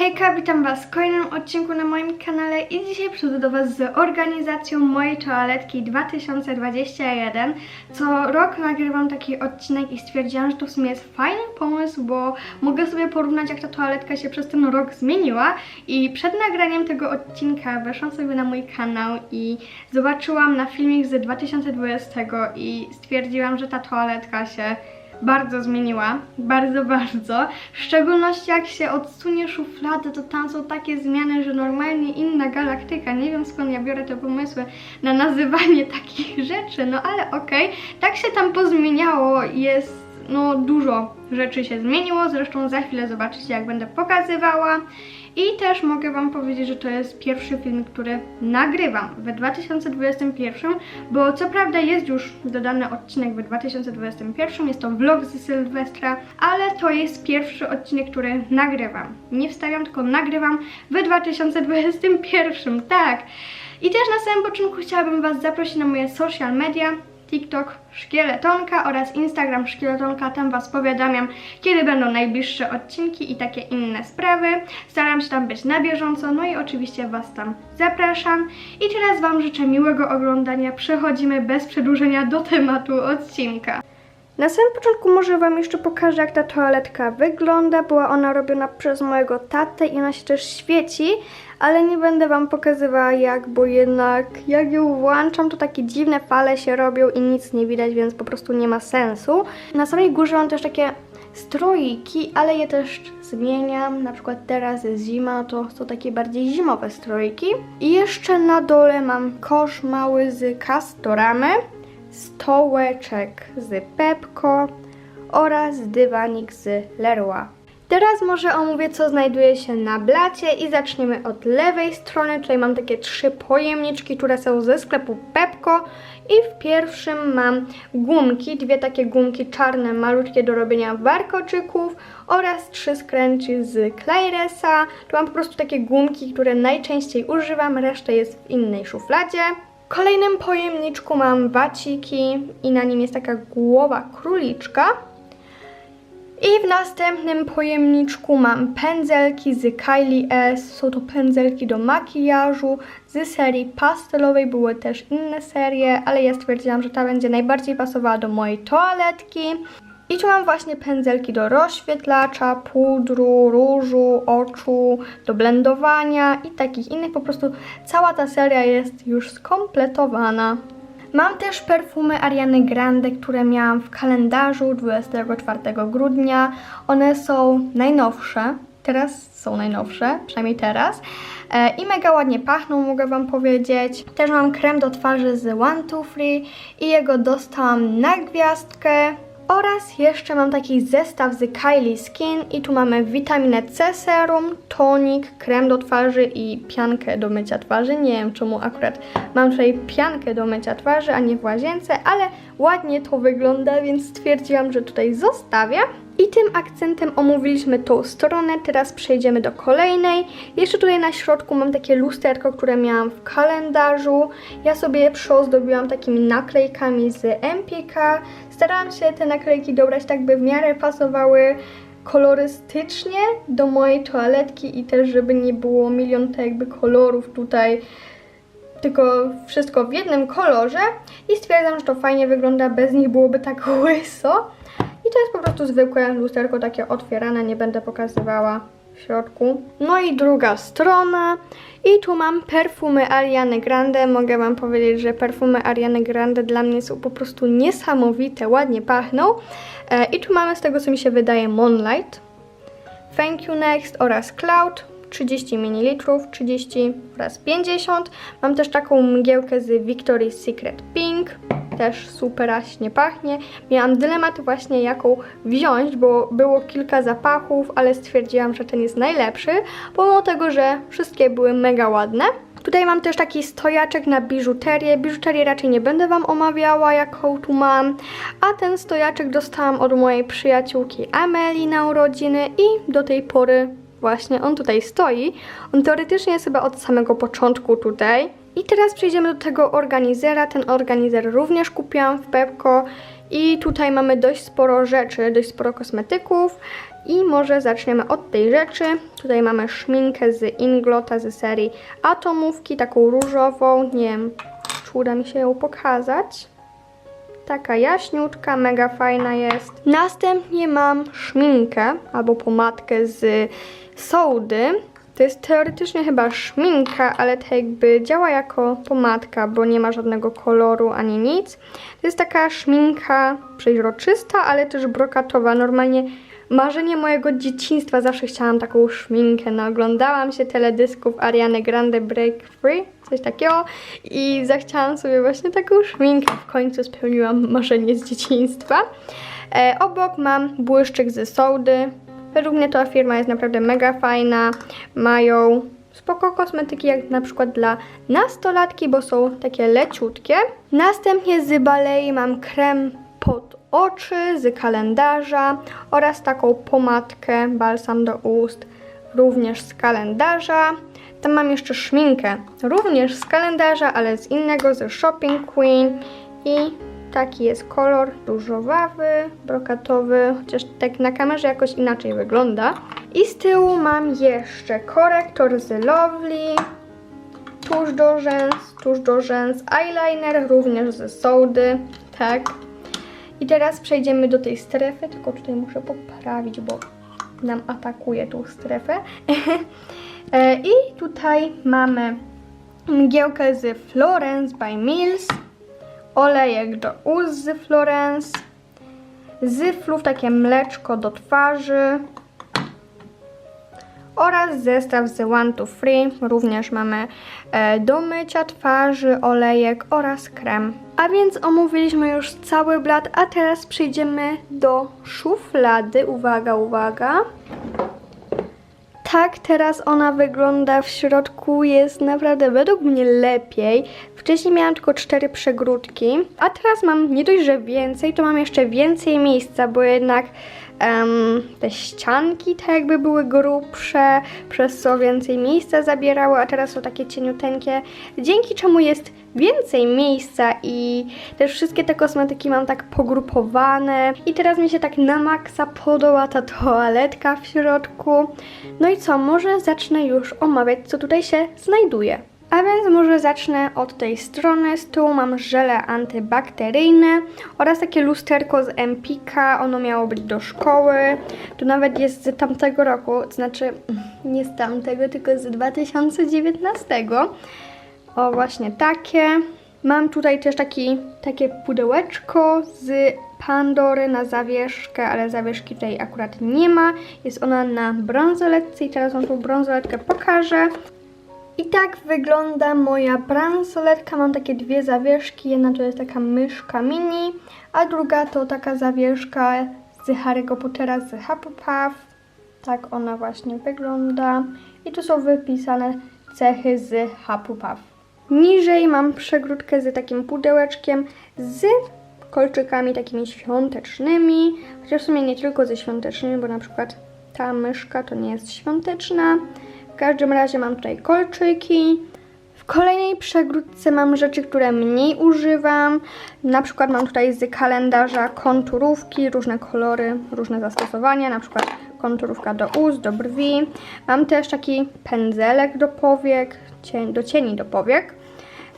Hejka, witam Was w kolejnym odcinku na moim kanale i dzisiaj przyjdę do Was z organizacją mojej toaletki 2021. Co rok nagrywam taki odcinek i stwierdziłam, że to w sumie jest fajny pomysł, bo mogę sobie porównać jak ta toaletka się przez ten rok zmieniła i przed nagraniem tego odcinka weszłam sobie na mój kanał i zobaczyłam na filmik z 2020 i stwierdziłam, że ta toaletka się bardzo zmieniła, bardzo, bardzo. W szczególności jak się odsunie szufladę, to tam są takie zmiany, że normalnie inna galaktyka. Nie wiem skąd ja biorę te pomysły na nazywanie takich rzeczy, no ale okej. Tak się tam pozmieniało, jest no dużo rzeczy się zmieniło, zresztą za chwilę zobaczycie jak będę pokazywała. I też mogę Wam powiedzieć, że to jest pierwszy film, który nagrywam w 2021, bo co prawda jest już dodany odcinek w 2021, jest to vlog z Sylwestra, ale to jest pierwszy odcinek, który nagrywam. Nie wstawiam, tylko nagrywam w 2021, tak. I też na samym początku chciałabym Was zaprosić na moje social media, TikTok Szkieletonka oraz Instagram Szkieletonka. Tam Was powiadamiam, kiedy będą najbliższe odcinki i takie inne sprawy. Staram się tam być na bieżąco, no i oczywiście Was tam zapraszam. I teraz Wam życzę miłego oglądania. Przechodzimy bez przedłużenia do tematu odcinka. Na samym początku może Wam jeszcze pokażę, jak ta toaletka wygląda. Była ona robiona przez mojego tatę i ona się też świeci, ale nie będę Wam pokazywała jak, bo jednak jak ją włączam, to takie dziwne fale się robią i nic nie widać, więc po prostu nie ma sensu. Na samej górze mam też takie stroiki, ale je też zmieniam. Na przykład teraz jest zima, to są takie bardziej zimowe stroiki. I jeszcze na dole mam kosz mały z Castoramy stołeczek z Pepko oraz dywanik z Leroy. Teraz może omówię, co znajduje się na blacie i zaczniemy od lewej strony. Tutaj mam takie trzy pojemniczki, które są ze sklepu Pepko i w pierwszym mam gumki, dwie takie gumki czarne, malutkie do robienia warkoczyków oraz trzy skręci z Clairesa. Tu mam po prostu takie gumki, które najczęściej używam, reszta jest w innej szufladzie. Kolejnym pojemniczku mam waciki i na nim jest taka głowa króliczka. I w następnym pojemniczku mam pędzelki z Kylie S. Są to pędzelki do makijażu z serii pastelowej. Były też inne serie, ale ja stwierdziłam, że ta będzie najbardziej pasowała do mojej toaletki. I tu mam właśnie pędzelki do rozświetlacza, pudru, różu, oczu, do blendowania i takich innych. Po prostu cała ta seria jest już skompletowana. Mam też perfumy Ariany Grande, które miałam w kalendarzu 24 grudnia. One są najnowsze. Teraz są najnowsze, przynajmniej teraz. E, I mega ładnie pachną, mogę Wam powiedzieć. Też mam krem do twarzy z One Two Free i jego dostałam na gwiazdkę. Oraz jeszcze mam taki zestaw z Kylie Skin i tu mamy witaminę C serum, tonik, krem do twarzy i piankę do mycia twarzy. Nie wiem czemu akurat mam tutaj piankę do mycia twarzy, a nie w łazience, ale ładnie to wygląda, więc stwierdziłam, że tutaj zostawię. I tym akcentem omówiliśmy tą stronę, teraz przejdziemy do kolejnej. Jeszcze tutaj na środku mam takie lusterko, które miałam w kalendarzu. Ja sobie je przyozdobiłam takimi naklejkami z Empika. Starałam się te naklejki dobrać tak, by w miarę pasowały kolorystycznie do mojej toaletki i też, żeby nie było milion tak jakby kolorów tutaj tylko wszystko w jednym kolorze i stwierdzam, że to fajnie wygląda, bez nich byłoby tak łyso. I to jest po prostu zwykłe lusterko takie otwierane, nie będę pokazywała w środku. No i druga strona. I tu mam perfumy Ariany Grande. Mogę Wam powiedzieć, że perfumy Ariany Grande dla mnie są po prostu niesamowite, ładnie pachną. E, I tu mamy z tego, co mi się wydaje, Moonlight, Thank You Next oraz Cloud. 30 ml, 30 oraz 50. Mam też taką mgiełkę z Victoria's Secret Pink. Też superaśnie pachnie. Miałam dylemat właśnie jaką wziąć, bo było kilka zapachów, ale stwierdziłam, że ten jest najlepszy, pomimo tego, że wszystkie były mega ładne. Tutaj mam też taki stojaczek na biżuterię. Biżuterię raczej nie będę Wam omawiała, jaką tu mam. A ten stojaczek dostałam od mojej przyjaciółki Ameli na urodziny i do tej pory właśnie on tutaj stoi. On teoretycznie jest chyba od samego początku tutaj. I teraz przejdziemy do tego organizera. Ten organizer również kupiłam w Pepko. I tutaj mamy dość sporo rzeczy, dość sporo kosmetyków. I może zaczniemy od tej rzeczy. Tutaj mamy szminkę z Inglota z serii Atomówki, taką różową. Nie wiem, czy uda mi się ją pokazać. Taka jaśniutka, mega fajna jest. Następnie mam szminkę albo pomadkę z sołdy. To jest teoretycznie chyba szminka, ale to jakby działa jako pomadka, bo nie ma żadnego koloru ani nic. To jest taka szminka przeźroczysta, ale też brokatowa. Normalnie marzenie mojego dzieciństwa. Zawsze chciałam taką szminkę. No, oglądałam się teledysków Ariany Grande Break Free, coś takiego i zachciałam sobie właśnie taką szminkę. W końcu spełniłam marzenie z dzieciństwa. E, obok mam błyszczyk ze sołdy. Według mnie ta firma jest naprawdę mega fajna. Mają spoko kosmetyki, jak na przykład dla nastolatki, bo są takie leciutkie. Następnie z Balei mam krem pod oczy z kalendarza oraz taką pomadkę, balsam do ust, również z kalendarza. Tam mam jeszcze szminkę, również z kalendarza, ale z innego, ze Shopping Queen i taki jest kolor różowawy, brokatowy, chociaż tak na kamerze jakoś inaczej wygląda. I z tyłu mam jeszcze korektor z Lovely, tuż do rzęs, tuż do rzęs, eyeliner również ze sołdy, tak. I teraz przejdziemy do tej strefy, tylko tutaj muszę poprawić, bo nam atakuje tą strefę. E, I tutaj mamy mgiełkę z Florence by Mills, olejek do ust z Florence, z flów takie mleczko do twarzy oraz zestaw z One to Free. Również mamy e, do mycia twarzy, olejek oraz krem. A więc omówiliśmy już cały blat, a teraz przejdziemy do szuflady. Uwaga, uwaga. Tak teraz ona wygląda w środku, jest naprawdę według mnie lepiej. Wcześniej miałam tylko cztery przegródki, a teraz mam nie dość, że więcej, to mam jeszcze więcej miejsca, bo jednak em, te ścianki tak jakby były grubsze, przez co więcej miejsca zabierały, a teraz są takie cieniuteńkie, dzięki czemu jest więcej miejsca i też wszystkie te kosmetyki mam tak pogrupowane i teraz mi się tak na maksa podoba ta toaletka w środku. No i co, może zacznę już omawiać, co tutaj się znajduje. A więc może zacznę od tej strony. Z tyłu mam żele antybakteryjne oraz takie lusterko z Empika. Ono miało być do szkoły. Tu nawet jest z tamtego roku, znaczy nie z tamtego, tylko z 2019. O, właśnie takie. Mam tutaj też taki, takie pudełeczko z Pandory na zawieszkę, ale zawieszki tutaj akurat nie ma. Jest ona na bransoletce i teraz Wam tą bransoletkę pokażę. I tak wygląda moja bransoletka. Mam takie dwie zawieszki. Jedna to jest taka myszka mini, a druga to taka zawieszka z Harry'ego Pottera z Hufflepuff. Tak ona właśnie wygląda. I tu są wypisane cechy z Hufflepuff. Niżej mam przegródkę z takim pudełeczkiem z kolczykami takimi świątecznymi. Chociaż w sumie nie tylko ze świątecznymi, bo na przykład ta myszka to nie jest świąteczna. Każdym razie mam tutaj kolczyki. W kolejnej przegródce mam rzeczy, które mniej używam. Na przykład mam tutaj z kalendarza konturówki, różne kolory, różne zastosowania, na przykład konturówka do ust, do brwi. Mam też taki pędzelek do powiek, cień, do cieni do powiek.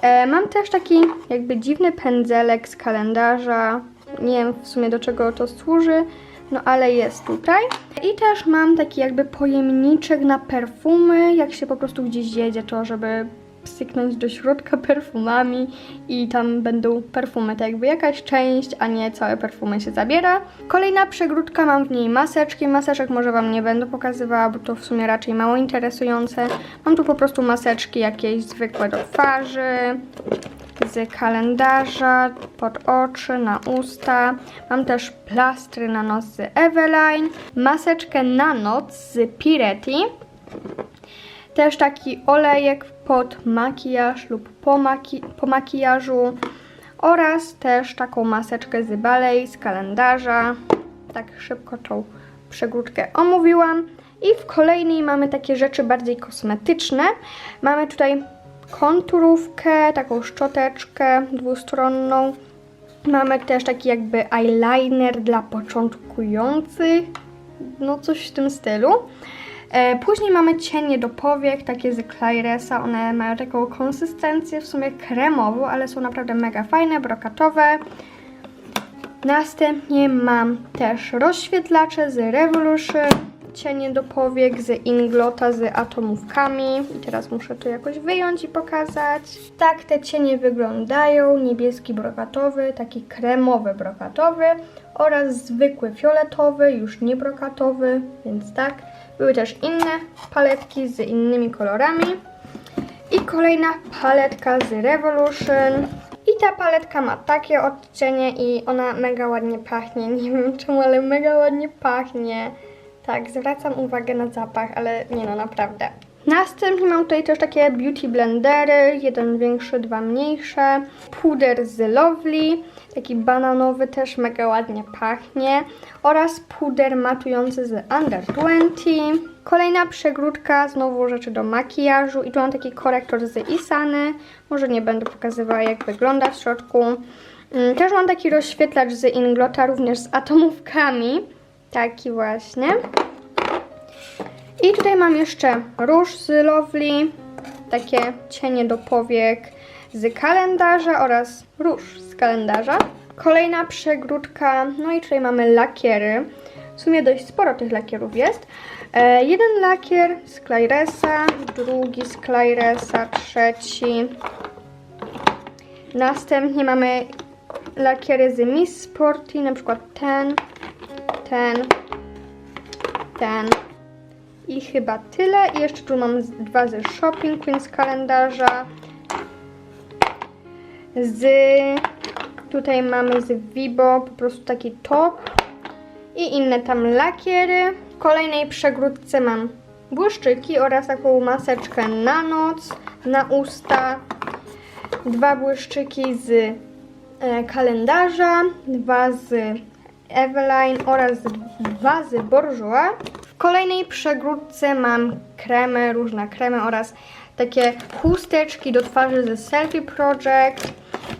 E, mam też taki jakby dziwny pędzelek z kalendarza. Nie wiem w sumie do czego to służy, no ale jest tutaj. I też mam taki jakby pojemniczek na perfumy, jak się po prostu gdzieś jedzie, to żeby psyknąć do środka perfumami i tam będą perfumy, tak jakby jakaś część, a nie całe perfumy się zabiera. Kolejna przegródka, mam w niej maseczki. Maseczek może Wam nie będę pokazywała, bo to w sumie raczej mało interesujące. Mam tu po prostu maseczki jakieś zwykłe do twarzy, z kalendarza, pod oczy, na usta. Mam też plastry na nos z Eveline, maseczkę na noc z Piretti. Też taki olejek pod makijaż lub po, maki po makijażu oraz też taką maseczkę z Balei z kalendarza. Tak szybko tą przegródkę omówiłam. I w kolejnej mamy takie rzeczy bardziej kosmetyczne. Mamy tutaj konturówkę, taką szczoteczkę dwustronną. Mamy też taki jakby eyeliner dla początkujących no coś w tym stylu. E, później mamy cienie do powiek, takie z Claresa. One mają taką konsystencję w sumie kremową, ale są naprawdę mega fajne, brokatowe. Następnie mam też rozświetlacze z Revolution, cienie do powiek z Inglota z atomówkami. I teraz muszę to jakoś wyjąć i pokazać. Tak te cienie wyglądają. Niebieski brokatowy, taki kremowy brokatowy oraz zwykły fioletowy, już nie brokatowy, więc tak. Były też inne paletki z innymi kolorami. I kolejna paletka z Revolution. I ta paletka ma takie odcienie i ona mega ładnie pachnie. Nie wiem czemu, ale mega ładnie pachnie. Tak, zwracam uwagę na zapach, ale nie no, naprawdę. Następnie mam tutaj też takie beauty blendery, jeden większy, dwa mniejsze. Puder z Lovely, taki bananowy też mega ładnie pachnie. Oraz puder matujący z Under 20. Kolejna przegródka, znowu rzeczy do makijażu i tu mam taki korektor z Isany. Może nie będę pokazywała jak wygląda w środku. Mm, Też mam taki rozświetlacz z Inglota, również z atomówkami. Taki właśnie. I tutaj mam jeszcze róż z Lovely, takie cienie do powiek z kalendarza oraz róż z kalendarza. Kolejna przegródka, no i tutaj mamy lakiery. W sumie dość sporo tych lakierów jest. E, jeden lakier z Claresa, drugi z Claresa, trzeci. Następnie mamy lakiery z Miss Sporty, na przykład ten, ten, ten i chyba tyle. I jeszcze tu mam dwa ze Shopping Queen z kalendarza. Z tutaj mamy z Vibo po prostu taki top i inne tam lakiery. W kolejnej przegródce mam błyszczyki oraz taką maseczkę na noc, na usta. Dwa błyszczyki z e, kalendarza, dwa z Eveline oraz dwa z Bourjois. W kolejnej przegródce mam kremy, różne kremy oraz takie chusteczki do twarzy ze Selfie Project.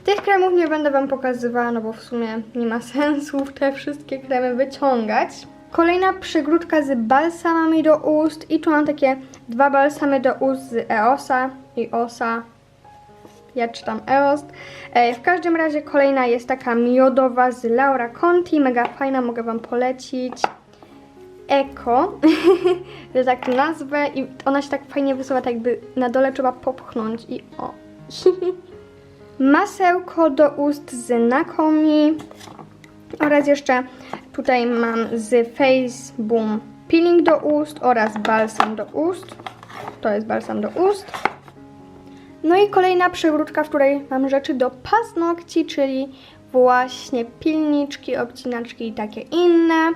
Tych kremów nie będę Wam pokazywała, no bo w sumie nie ma sensu te wszystkie kremy wyciągać. Kolejna przygródka z balsamami do ust i tu mam takie dwa balsamy do ust z EOSa i OSA. Ja czytam EOS. E, W każdym razie kolejna jest taka miodowa z Laura Conti, mega fajna, mogę Wam polecić. Eko, że tak nazwę i ona się tak fajnie wysuwa, tak jakby na dole trzeba popchnąć i o. Masełko do ust z Nakomi oraz jeszcze tutaj mam z Face Boom peeling do ust oraz balsam do ust. To jest balsam do ust. No i kolejna przegródka, w której mam rzeczy do paznokci, czyli właśnie pilniczki, obcinaczki i takie inne.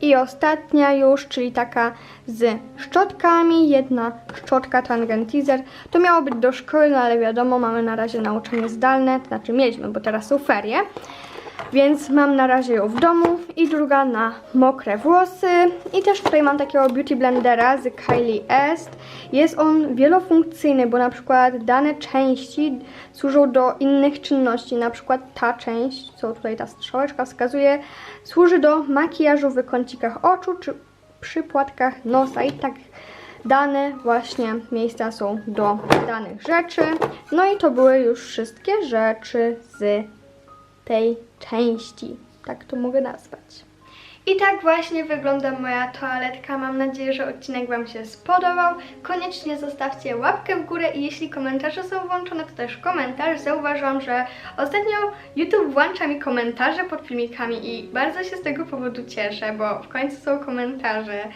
I ostatnia już, czyli taka z szczotkami, jedna szczotka Tangentizer. To miało być do szkoły, no ale wiadomo, mamy na razie nauczanie zdalne, to znaczy mieliśmy, bo teraz są ferie. Więc mam na razie ją w domu i druga na mokre włosy. I też tutaj mam takiego beauty blendera z Kylie Est. Jest on wielofunkcyjny, bo na przykład dane części służą do innych czynności. Na przykład ta część, co tutaj ta strzałeczka wskazuje, służy do makijażu w kącikach oczu czy przy płatkach nosa i tak dane właśnie miejsca są do danych rzeczy. No i to były już wszystkie rzeczy z tej części. Tak to mogę nazwać. I tak właśnie wygląda moja toaletka. Mam nadzieję, że odcinek Wam się spodobał. Koniecznie zostawcie łapkę w górę i jeśli komentarze są włączone, to też komentarz. Zauważyłam, że ostatnio YouTube włącza mi komentarze pod filmikami i bardzo się z tego powodu cieszę, bo w końcu są komentarze.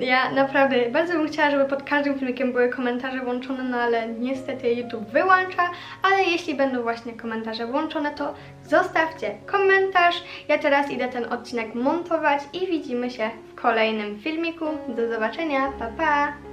Ja naprawdę bardzo bym chciała, żeby pod każdym filmikiem były komentarze włączone, no ale niestety YouTube wyłącza, ale jeśli będą właśnie komentarze włączone, to zostawcie komentarz. Ja teraz idę ten odcinek montować i widzimy się w kolejnym filmiku. Do zobaczenia, pa pa!